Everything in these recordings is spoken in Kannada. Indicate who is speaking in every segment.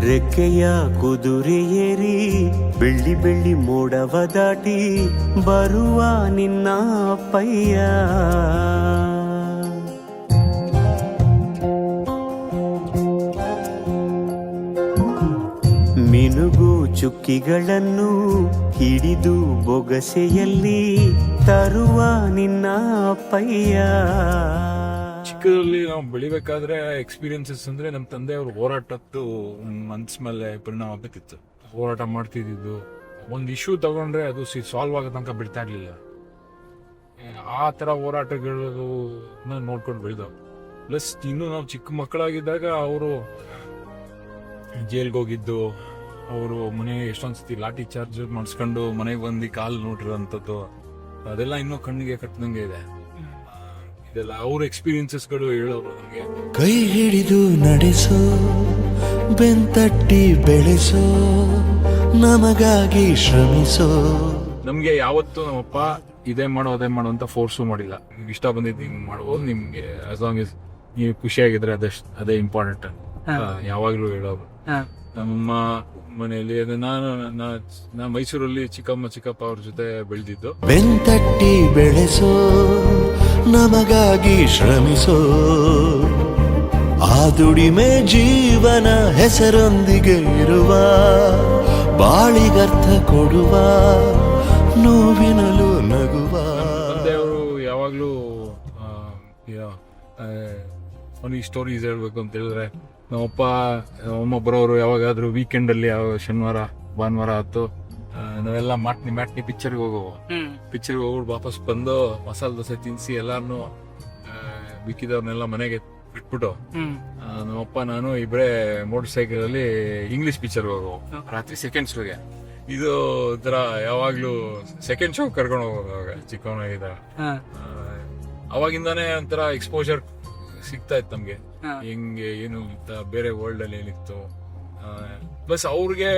Speaker 1: ರೆಕ್ಕೆಯ ಕುದುರೆ ಏರಿ ಬೆಳ್ಳಿ ಬೆಳ್ಳಿ ಮೋಡವ ದಾಟಿ ಬರುವ ನಿನ್ನ ಪಯ್ಯ ಮಿನುಗು ಚುಕ್ಕಿಗಳನ್ನು ಹಿಡಿದು ಬೊಗಸೆಯಲ್ಲಿ ತರುವ ನಿನ್ನ ಅಪ್ಪಯ್ಯ.
Speaker 2: ಚಿಕ್ಕದಲ್ಲಿ ನಾವು ಬೆಳಿಬೇಕಾದ್ರೆ ಎಕ್ಸ್ಪೀರಿಯನ್ಸಸ್ ಅಂದ್ರೆ ನಮ್ಮ ತಂದೆಯವ್ರ ಹೋರಾಟದ್ದು ಮನ್ಸ್ ಮೇಲೆ ಪರಿಣಾಮ ಬೇಕಿತ್ತು ಹೋರಾಟ ಮಾಡ್ತಿದ್ದು ಒಂದು ಇಶ್ಯೂ ತಗೊಂಡ್ರೆ ಅದು ಸಿ ಸಾಲ್ವ್ ಆಗೋ ತನಕ ಬಿಡ್ತಾ ಇರ್ಲಿಲ್ಲ. ಆ ತರ ಹೋರಾಟಗಳು ನೋಡ್ಕೊಂಡು ಬೆಳೆದವು ಪ್ಲಸ್ ಇನ್ನು ನಾವು ಚಿಕ್ಕ ಮಕ್ಕಳಾಗಿದ್ದಾಗ ಅವರು ಜೈಲ್ಗೆ ಹೋಗಿದ್ದು, ಅವರು ಮನೆ ಎಷ್ಟೊಂದು ಸತಿ ಲಾಠಿ ಚಾರ್ಜ್ ಮಾಡಿಸ್ಕೊಂಡು ಮನೆಗೆ ಬಂದು ಕಾಲು ನೋಡಿರೋಂಥದ್ದು, ಅದೆಲ್ಲ ಇನ್ನೂ ಕಣ್ಣಿಗೆ ಕಟ್ಟದಂಗೆ ಇದೆ. ಇದೆಲ್ಲ ಅವ್ರ ಎಕ್ಸ್ಪೀರಿಯನ್ಸಸ್ಗಳು ಹೇಳೋರು ನಮಗೆ.
Speaker 3: ಕೈ ಹಿಡಿದು ನಡೆಸೋ ಬೆಂತಟ್ಟಿ ಬೆಳೆಸೋ ನಮಗಾಗಿ ಶ್ರಮಿಸೋ.
Speaker 2: ನಮಗೆ ಯಾವತ್ತೂ ನಮ್ಮಪ್ಪ ಇದೇ ಮಾಡೋ ಅದೇ ಮಾಡೋ ಅಂತ ಫೋರ್ಸು ಮಾಡಿಲ್ಲ. ನಿಮ್ಗೆ ಇಷ್ಟ ಬಂದಿದ್ದು ಹಿಂಗೆ ಮಾಡ್ಬೋದು ನಿಮಗೆ ಆಸ್ ಲಾಂಗ್ ಇಸ್ ನೀವು ಖುಷಿಯಾಗಿದ್ರೆ ಅದಷ್ಟು ಅದೇ ಇಂಪಾರ್ಟೆಂಟ್ ಯಾವಾಗಲೂ ಹೇಳೋರು ನಮ್ಮ ಮನೆಯಲ್ಲಿ ಅದು ನಾನು ನಾ- ನಾ ಮೈಸೂರಲ್ಲಿ ಚಿಕ್ಕಮ್ಮ ಚಿಕ್ಕಪ್ಪ ಅವ್ರ ಜೊತೆ ಬೆಳೆದಿದ್ದು.
Speaker 3: ಬೆಂತಟ್ಟಿ ಬೆಳೆಸೋ ನಮಗಾಗಿ ಶ್ರಮಿಸೋ. ಆ ದುಡಿಮೆ ಜೀವನ ಹೆಸರೊಂದಿಗೆ ಇರುವ, ಬಾಳಿಗರ್ಥ ಕೊಡುವ, ನೋವಿನಲು ನಗುವ.
Speaker 2: ದೇವರು ಯಾವಾಗಲೂ ಅವನಿಗೆ ಸ್ಟೋರೀಸ್ ಹೇಳ್ಬೇಕು ಅಂತ ಹೇಳಿದ್ರೆ, ನಮ್ಮಪ್ಪ ಯಾವಾಗಾದ್ರೂ ವೀಕೆಂಡ್ ಅಲ್ಲಿ ಯಾವ ಶನಿವಾರ, ಭಾನುವಾರ ಆಯ್ತು ನಾವೆಲ್ಲ ಮಾಟ್ನಿ ಮ್ಯಾಟ್ನಿ ಪಿಕ್ಚರ್ಗೆ ಹೋಗುವ. ಪಿಕ್ಚರ್ಗೆ ಹೋಗ್ಬಿಟ್ಟು ವಾಪಸ್ ಬಂದು ಮಸಾಲೆ ದೋಸೆ ತಿನ್ಸಿ ಎಲ್ಲಾರನು ಬಿಕ್ಕಿದವ್ರನ್ನೆಲ್ಲ ಮನೆಗೆ ಬಿಟ್ಬಿಟ್ಟು ನಮ್ಮ ನಮ್ಮಪ್ಪ ನಾನು ಇಬ್ಬರೇ ಮೋಟರ್ ಸೈಕಲ್ ಅಲ್ಲಿ ಇಂಗ್ಲಿಷ್ ಪಿಕ್ಚರ್ ಹೋಗುವ. ರಾತ್ರಿ ಸೆಕೆಂಡ್ ಶೋಗೆ ಇದು ತರ ಯಾವಾಗ್ಲೂ ಸೆಕೆಂಡ್ ಶೋ ಕರ್ಕೊಂಡು ಹೋಗುವಾಗ ಅವಾಗ ಆ, ಅವಾಗಿಂದಾನೇ ಒಂಥರ ಎಕ್ಸ್ಪೋಜರ್ ಸಿಗ್ತಾ ಇತ್ತು ನಮ್ಗೆ. ಹೆಂಗೆ ಏನು ಬೇರೆ ವರ್ಲ್ಡ್ ಅಲ್ಲಿ ಏನಿತ್ತು. ಬಸ್ ಅವ್ರಿಗೆ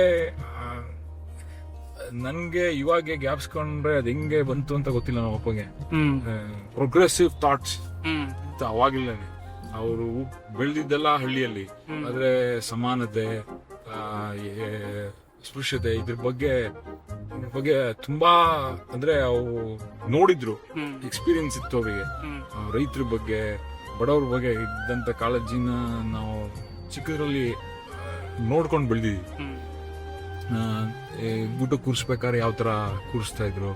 Speaker 2: ನನ್ಗೆ ಇವಾಗೆ ಗ್ಯಾಪ್ಸ್ಕೊಂಡ್ರೆ ಅದ್ ಹೆಂಗೆ ಬಂತು ಅಂತ ಗೊತ್ತಿಲ್ಲ ನಮ್ಮ ಅಪ್ಪಗೆ. ಪ್ರೋಗ್ರೆಸಿವ್ ಥಾಟ್ಸ್ ಅಂತ ಅವಾಗಿಲ್ಲ ಅವರು ಬೆಳೆದಿದ್ದೆಲ್ಲ ಹಳ್ಳಿಯಲ್ಲಿ. ಆದ್ರೆ ಸಮಾನತೆ ಸ್ಪೃಶ್ಯತೆ ಇದ್ರ ಬಗ್ಗೆ ಬಗ್ಗೆ ತುಂಬಾ ಅಂದ್ರೆ ಅವು ನೋಡಿದ್ರು. ಎಕ್ಸ್ಪೀರಿಯನ್ಸ್ ಇತ್ತು ಅವರಿಗೆ. ರೈತರ ಬಗ್ಗೆ ಬಡವ್ರ ಬಗ್ಗೆ ಇದ್ದಂತ ಕಾಳಜಿನ ನಾವು ಚಿಕ್ಕದ್ರಲ್ಲಿ ನೋಡ್ಕೊಂಡು ಬೆಳೆದಿದ್ವಿ. ಊಟ ಕೂರಿಸ್ಬೇಕಾದ್ರೆ ಯಾವ ಥರ ಕೂರಿಸ್ತಾ ಇದ್ರು?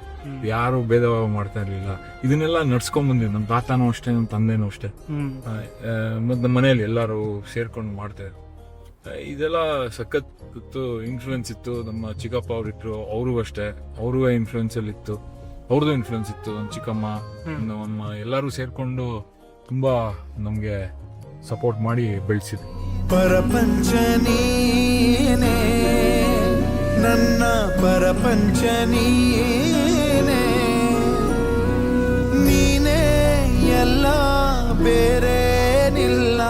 Speaker 2: ಯಾರು ಭೇದ ಭಾವ ಮಾಡ್ತಾ ಇರಲಿಲ್ಲ. ಇದನ್ನೆಲ್ಲ ನಡ್ಸ್ಕೊಂಡ್ ಬಂದಿದ್ದು. ನಮ್ಮ ತಾತನೂ ಅಷ್ಟೇ ನಮ್ಮ ತಂದೆನೂ ಅಷ್ಟೇ. ಮತ್ತು ನಮ್ಮ ಮನೆಯಲ್ಲಿ ಎಲ್ಲರೂ ಸೇರ್ಕೊಂಡು ಮಾಡ್ತಾ ಇದ್ರು. ಇದೆಲ್ಲ ಸಖತ್ತು ಇನ್ಫ್ಲುಯೆನ್ಸ್ ಇತ್ತು. ನಮ್ಮ ಚಿಕ್ಕಪ್ಪ ಅವ್ರು ಇಟ್ರು ಅವರು ಅಷ್ಟೇ. ಅವ್ರಿಗೂ ಇನ್ಫ್ಲೂಯೆನ್ಸಲ್ಲಿ ಇತ್ತು. ಅವ್ರದ್ದು ಇನ್ಫ್ಲುಯೆನ್ಸ್ ಇತ್ತು. ನಮ್ಮ ಚಿಕ್ಕಮ್ಮ ನಮ್ಮ ಎಲ್ಲರೂ ಸೇರಿಕೊಂಡು ತುಂಬ ನಮಗೆ ಸಪೋರ್ಟ್ ಮಾಡಿ ಬೆಳೆಸಿದ್ರು
Speaker 3: ನನ್ನ ಪರಪಂಚ ನೀನೇ. ನೀನೇ ಎಲ್ಲ ಬೇರೇನಿಲ್ಲ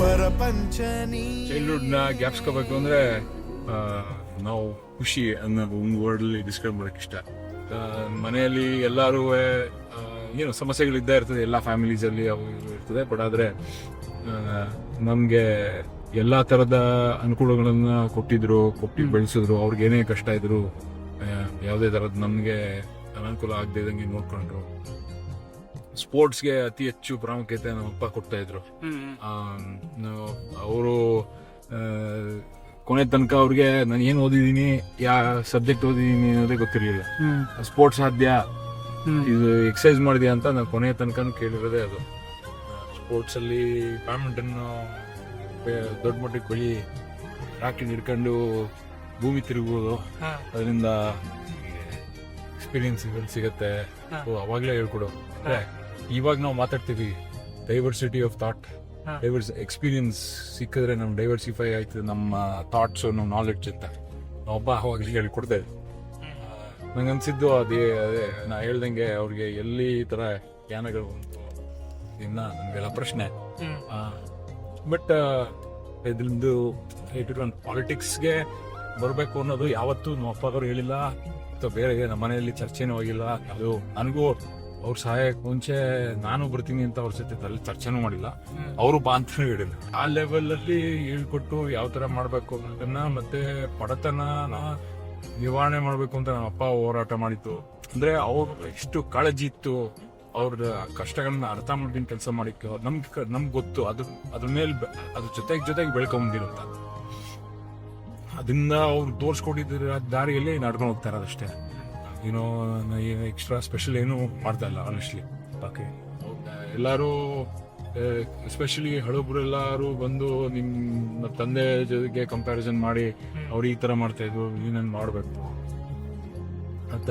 Speaker 3: ಪರಪಂಚ ನೀ
Speaker 2: ಚೈಲ್ಡ್ಹುಡ್ನ ಜ್ಞಾಪಿಸ್ಕೋಬೇಕು ಅಂದ್ರೆ ನಾವು ಖುಷಿ ಅನ್ನೋ ಒಂದು ವರ್ಡ್ ಅಲ್ಲಿ ಡಿಸ್ಕ್ರೈಬ್ ಮಾಡಕ್ ಇಷ್ಟ. ಮನೆಯಲ್ಲಿ ಎಲ್ಲರೂ ಏನು ಸಮಸ್ಯೆಗಳು ಇದ್ದೇ ಇರ್ತದೆ, ಎಲ್ಲಾ ಫ್ಯಾಮಿಲೀಸ್ ಅಲ್ಲಿ ಅವು ಇರ್ತದೆ ಬಟ್ ಆದ್ರೆ ನಮ್ಗೆ ಎಲ್ಲಾ ತರದ ಅನುಕೂಲಗಳನ್ನ ಕೊಟ್ಟಿದ್ರು ಕೊಟ್ಟಿ ಬೆಳೆಸಿದ್ರು ಅವ್ರಿಗೆ ಏನೇ ಕಷ್ಟ ಇದ್ರು ಯಾವುದೇ ತರದ್ ನಮ್ಗೆ ಅನಾನುಕೂಲ ಆಗದೆ ಇದ್ದಂಗೆ ನೋಡ್ಕೊಂಡ್ರು. ಸ್ಪೋರ್ಟ್ಸ್ಗೆ ಅತಿ ಹೆಚ್ಚು ಪ್ರಾಮುಖ್ಯತೆ ನಮ್ಮ ಅಪ್ಪ ಕೊಡ್ತಾ ಇದ್ರು. ಅವರು ಕೊನೆ ತನಕ ಅವ್ರಿಗೆ ನಾನು ಏನು ಓದಿದ್ದೀನಿ ಯಾ ಸಬ್ಜೆಕ್ಟ್ ಓದಿದ್ದೀನಿ ಅನ್ನೋದೇ ಗೊತ್ತಿರಲಿಲ್ಲ. ಸ್ಪೋರ್ಟ್ಸ್ ಸಾಧ್ಯ? ಇದು ಎಕ್ಸಸೈಸ್ ಮಾಡಿದ್ಯಾ ಅಂತ ನಾನು ಕೊನೆಯ ತನಕ ಕೇಳಿರೋದೇ ಅದು. ಸ್ಪೋರ್ಟ್ಸ್ ಅಲ್ಲಿ ಬ್ಯಾಡ್ಮಿಂಟನ್ ದೊಡ್ಡ ಮಟ್ಟಕ್ಕೆ ಕೊಳಿ ರಾಕೆಟ್ ಹಿಡ್ಕೊಂಡು ಭೂಮಿ ತಿರುಗ್ಬೋದು. ಅದರಿಂದ ಎಕ್ಸ್ಪೀರಿಯನ್ಸ್ ಸಿಗುತ್ತೆ. ಅವಾಗ್ಲೇ ಹೇಳ್ಕೊಡು. ಅಂದ್ರೆ ಇವಾಗ ನಾವು ಮಾತಾಡ್ತೀವಿ diversity of thought diverse experience ಸಿಕ್ಕಿದ್ರೆ ನಮ್ಮ ಡೈವರ್ಸಿಫೈ ಆಯ್ತದೆ ನಮ್ಮ ಥಾಟ್ಸ್ ನಮ್ಮ ನಾಲೆಡ್ಜ್ ಅಂತ. ಒಬ್ಬ ಅವಾಗ್ಲೇ ಹೇಳ್ಕೊಡ್ತಾ ನಂಗೆ ಅನ್ಸಿದ್ದು ಅದೇ ಅದೇ. ನಾ ಹೇಳ್ದಂಗೆ ಅವ್ರಿಗೆ ಎಲ್ಲಿ ಈ ತರ ಜ್ಞಾನಗಳು ಬಂತು ಇನ್ನ ನಮ್ಗೆಲ್ಲ ಪ್ರಶ್ನೆ. ಬಟ್ ಇದ್ರದ್ದು ಇಟ್ಕೊಂಡು ಪಾಲಿಟಿಕ್ಸ್ಗೆ ಬರಬೇಕು ಅನ್ನೋದು ಯಾವತ್ತೂ ನಮ್ಮ ಅಪ್ಪ ಅವರು ಹೇಳಿಲ್ಲ. ಅಥವಾ ಬೇರೆ ನಮ್ಮ ಮನೆಯಲ್ಲಿ ಚರ್ಚೆನೂ ಹೋಗಿಲ್ಲ ಅದು ನನಗೂ ಅವ್ರ ಸಹಾಯಕ್ಕೆ ಮುಂಚೆ ನಾನು ಬರ್ತೀನಿ ಅಂತ ಅವ್ರ ಜೊತೆ ಅಲ್ಲಿ ಚರ್ಚೆನೂ ಮಾಡಿಲ್ಲ. ಅವರು ಬಾ ಅಂತ ಹೇಳಿಲ್ಲ. ಆ ಲೆವೆಲ್ ಅಲ್ಲಿ ಹೇಳ್ಕೊಟ್ಟು ಯಾವ ತರ ಮಾಡ್ಬೇಕು ಅನ್ನೋದನ್ನ ಮತ್ತೆ ಬಡತನನ ನಿವಾರಣೆ ಮಾಡ್ಬೇಕು ಅಂತ ನಮ್ಮ ಅಪ್ಪ ಹೋರಾಟ ಮಾಡಿತ್ತು. ಅಂದ್ರೆ ಅವ್ರು ಎಷ್ಟು ಕಾಳಜಿ ಇತ್ತು. ಅವ್ರ ಕಷ್ಟಗಳನ್ನ ಅರ್ಥ ಮಾಡ್ಕೊಂಡು ಕೆಲಸ ಮಾಡಿಕ್ಕೆ ನಮ್ಗೆ ನಮ್ಗೆ ಗೊತ್ತು. ಅದು ಅದ್ರ ಮೇಲೆ ಅದ್ರ ಜೊತೆಗೆ ಜೊತೆಗೆ ಬೆಳ್ಕೊಂಬಂದಿರುತ್ತ. ಅದನ್ನ ಅವ್ರು ತೋರ್ಸ್ಕೊಟ್ಟಿದ್ರ ದಾರಿಯಲ್ಲಿ ನಡ್ಕೊಂಡು ಹೋಗ್ತಾ ಇರೋದಷ್ಟೇ ಏನೋ ಎಕ್ಸ್ಟ್ರಾ ಸ್ಪೆಷಲ್ ಏನು ಮಾಡ್ತಾ ಇಲ್ಲ ಆನೆಸ್ಟ್ಲಿ ಓಕೆ. ಎಲ್ಲರೂ ಎಸ್ಪೆಷಲಿ ಹಳಬ್ರು ಎಲ್ಲರೂ ಬಂದು ನಿಮ್ಮ ತಂದೆ ಜೊತೆಗೆ ಕಂಪ್ಯಾರಿಸನ್ ಮಾಡಿ ಅವ್ರು ಈ ತರ ಮಾಡ್ತಾ ಇದ್ರು ಮಾಡ್ಬೇಕು. ಅಂತ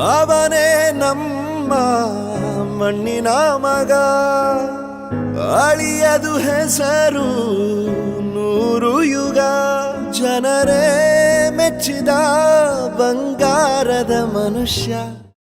Speaker 3: ಅವನೇ ನಮ್ಮ ಮಣ್ಣಿನ ಮಗ. ಅಳಿಯದು ಹೆಸರು ನೂರು ಯುಗ. ಜನರೇ ಮೆಚ್ಚಿದ ಬಂಗಾರದ ಮನುಷ್ಯ.